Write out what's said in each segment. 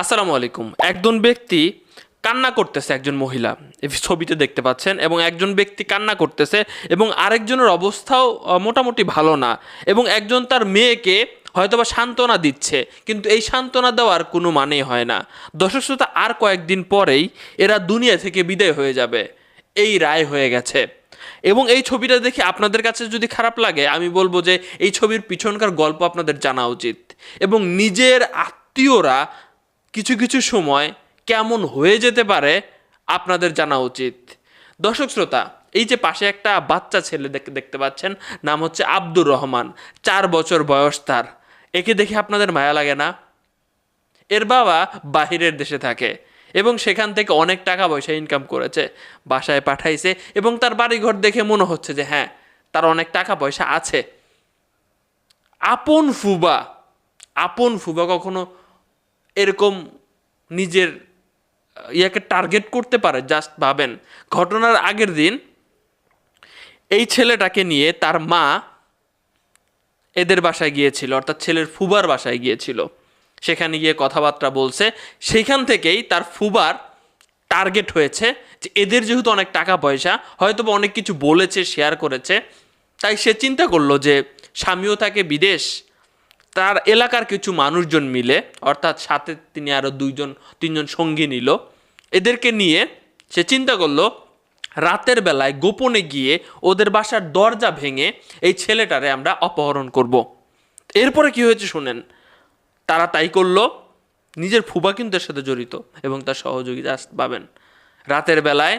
আসসালামু আলাইকুম। একজন ব্যক্তি কান্না করতেছে একজন মহিলা ছবিতে দেখতে পাচ্ছেন, এবং একজন ব্যক্তি কান্না করতেছে, এবং আরেকজনের অবস্থাও মোটামুটি ভালো না, এবং একজন তার মেয়েকে হয়তোবা সান্ত্বনা দিচ্ছে, কিন্তু এই সান্ত্বনা দেওয়ার কোনো মানেই হয় না। দর্শক শ্রোতা, আর কয়েকদিন পরেই এরা দুনিয়া থেকে বিদায় হয়ে যাবে। এই রায় হয়ে গেছে। এবং এই ছবিটা দেখে আপনাদের কাছে যদি খারাপ লাগে, আমি বলব যে এই ছবির পিছনকার গল্প আপনাদের জানা উচিত। এবং নিজের আত্মীয়রা কিছু কিছু সময় কেমন হয়ে যেতে পারে আপনাদের জানা উচিত। দর্শক শ্রোতা, এই যে পাশে একটা বাচ্চা ছেলে দেখ- দেখতে পাচ্ছেন, নাম হচ্ছে আব্দুর রহমান, চার বছর বয়স তার। একে দেখে আপনাদের মায়া লাগে না? এর বাবা বাহিরের দেশে থাকে এবং সেখান থেকে অনেক টাকা পয়সা ইনকাম করেছে, বাসায় পাঠাইছে এবং তার বাড়িঘর দেখে মনে হচ্ছে যে হ্যাঁ তার অনেক টাকা পয়সা আছে। আপন ফুবা আপন ফুবা কখনো এরকম নিজের ইয়াকে টার্গেট করতে পারে জাস্ট ভাবেন। ঘটনার আগের দিন এই ছেলেটাকে নিয়ে তার মা এদের বাসায় গিয়েছিল, অর্থাৎ ছেলের ফুবার বাসায় গিয়েছিল। সেখানে গিয়ে কথাবার্তা বলছে। সেইখান থেকেই তার ফুবার টার্গেট হয়েছে যে এদের যেহেতু অনেক টাকা পয়সা হয়তো বা অনেক কিছু বলেছে শেয়ার করেছে, তাই সে চিন্তা করল যে স্বামীও থাকে বিদেশ তার এলাকার কিছু মানুষজন মিলে, অর্থাৎ সাথে তিনি আরও দুইজন, তিনজন সঙ্গী নিল এদেরকে নিয়ে সে চিন্তা করল, রাতের বেলায় গোপনে গিয়ে ওদের বাসার দরজা ভেঙে এই ছেলেটারে আমরা অপহরণ করব। এরপরে কি হয়েছে শুনেন, তারা তাই করল, নিজের ফুবা কিন্তু এর সাথে জড়িত এবং তার সহযোগিতা পাবেন রাতের বেলায়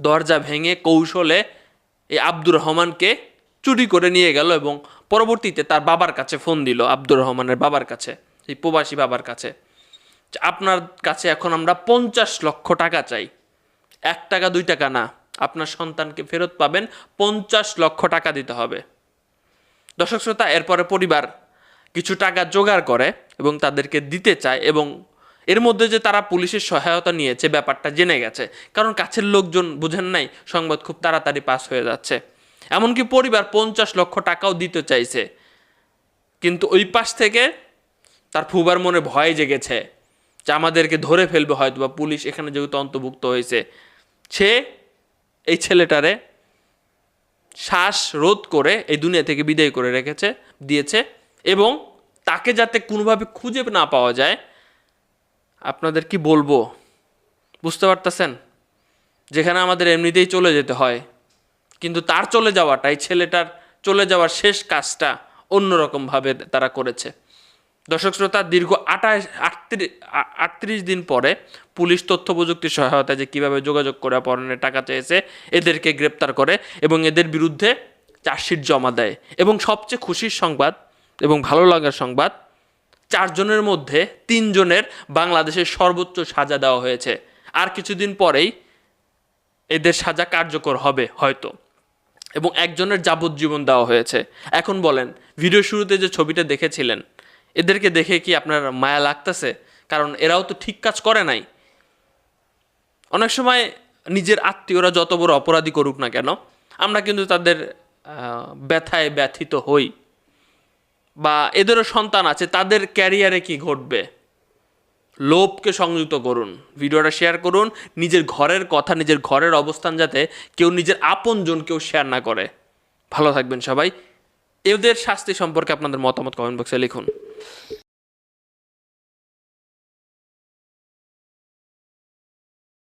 দরজা ভেঙে কৌশলে এই আব্দুর রহমানকে চুরি করে নিয়ে গেল এবং পরবর্তীতে তার বাবার কাছে ফোন দিল, আব্দুর রহমানের বাবার কাছে এই প্রবাসী বাবার কাছে আপনার কাছে এখন আমরা পঞ্চাশ লক্ষ টাকা চাই। এক টাকা, দুই টাকা না, আপনার সন্তানকে ফেরত পাবেন, পঞ্চাশ লক্ষ টাকা দিতে হবে। দর্শক শ্রোতা, এরপরে পরিবার কিছু টাকা জোগাড় করে এবং তাদেরকে দিতে চায় এবং এর মধ্যে যে তারা পুলিশের সহায়তা নিয়েছে, ব্যাপারটা জেনে গেছে। কারণ কাছের লোকজন, বুঝেন নাই, সংবাদ খুব তাড়াতাড়ি পাস হয়ে যাচ্ছে। এমনকি পরিবার পঞ্চাশ লক্ষ টাকাও দিতে চাইছে। কিন্তু ওই পাশ থেকে তার ফুবার মনে ভয় জেগেছে যে আমাদেরকে ধরে ফেলবে হয়তো বা পুলিশ এখানে যেহেতু অন্তর্ভুক্ত হয়েছে। সে এই ছেলেটারে শ্বাস রোধ করে এই দুনিয়া থেকে বিদায় করে রেখেছে, দিয়েছে এবং তাকে যাতে কোনোভাবে খুঁজে না পাওয়া যায়, আপনাদের কি বলব? বুঝতে পারতেছেন? যেখানে আমাদের এমনিতেই চলে যেতে হয়। কিন্তু তার চলে যাওয়াটা এই ছেলেটার চলে যাওয়ার শেষ কাজটা অন্যরকমভাবে তারা করেছে। দর্শক শ্রোতা, দীর্ঘ আটত্রিশ আটত্রিশ দিন পরে পুলিশ তথ্য প্রযুক্তির সহায়তায় যে কীভাবে যোগাযোগ করে অপহরণের টাকা চেয়েছে, এদেরকে গ্রেপ্তার করে এবং এদের বিরুদ্ধে চার্জশিট জমা দেয়। এবং সবচেয়ে খুশির সংবাদ এবং ভালো লাগার সংবাদ, চারজনের মধ্যে তিনজনের বাংলাদেশের সর্বোচ্চ সাজা দেওয়া হয়েছে। আর কিছুদিন পরেই এদের সাজা কার্যকর হবে হয়তো। এবং একজনের যাবজ্জীবন দেওয়া হয়েছে। এখন বলেন ভিডিও শুরুতে যে ছবিটা দেখেছিলেন, এদেরকে দেখে কি আপনার মায়া লাগতেছে? কারণ এরাও তো ঠিক কাজ করে নাই। অনেক সময় নিজের আত্মীয়রা যত বড় অপরাধী করুক না কেন, আমরা কিন্তু তাদের ব্যথায় ব্যথিত হই। বা এদেরও সন্তান আছে, তাদের ক্যারিয়ারে কি ঘটবে? লোভকে সংযুক্ত করুন। ভিডিওটা শেয়ার করুন, নিজের ঘরের কথা, নিজের ঘরের অবস্থান যাতে কেউ নিজের আপনজন কেউ শেয়ার না করে। ভালো থাকবেন সবাই। এদের শাস্তি সম্পর্কে আপনাদের মতামত কমেন্ট বক্সে লিখুন।